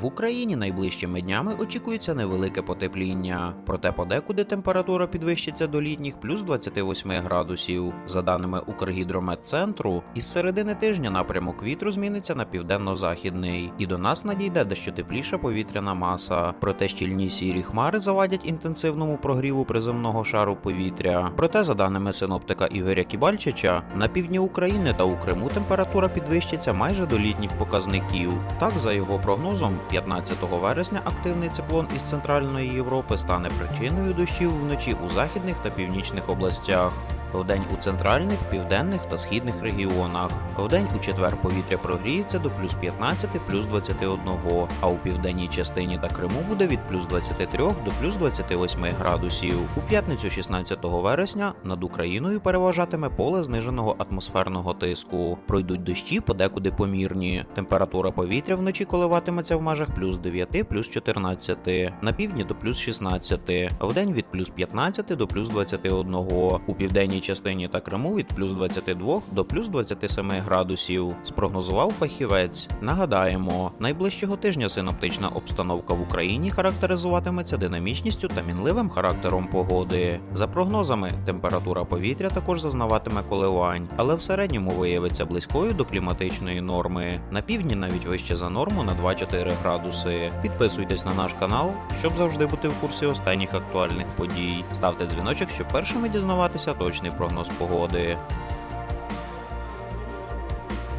В Україні найближчими днями очікується невелике потепління, проте подекуди температура підвищиться до літніх плюс 28 градусів. За даними Укргідрометцентру, із середини тижня напрямок вітру зміниться на південно-західний, і до нас надійде дещо тепліша повітряна маса. Проте щільні сірі хмари завадять інтенсивному прогріву приземного шару повітря. Проте, за даними синоптика Ігоря Кібальчича, на півдні України та у Криму температура підвищиться майже до літніх показників. Так, за його прогнозом, 15 вересня активний циклон із центральної Європи стане причиною дощів вночі у західних та північних областях. Вдень у центральних, південних та східних регіонах. Вдень у четвер повітря прогріється до плюс 15, плюс 21, а у південній частині та Криму буде від плюс 23 до плюс 28 градусів. У п'ятницю 16 вересня над Україною переважатиме поле зниженого атмосферного тиску. Пройдуть дощі подекуди помірні. Температура повітря вночі коливатиметься в межах плюс 9, плюс 14, на півдні до плюс 16, вдень від плюс 15 до плюс 21, у південній частині та Криму від плюс 22 до плюс 27 градусів, спрогнозував фахівець. Нагадаємо, найближчого тижня синоптична обстановка в Україні характеризуватиметься динамічністю та мінливим характером погоди. За прогнозами, температура повітря також зазнаватиме коливань, але в середньому виявиться близькою до кліматичної норми. На півдні навіть вище за норму на 2-4 градуси. Підписуйтесь на наш канал, щоб завжди бути в курсі останніх актуальних подій. Ставте дзвіночок, щоб першими дізнаватися точний прогноз погоди.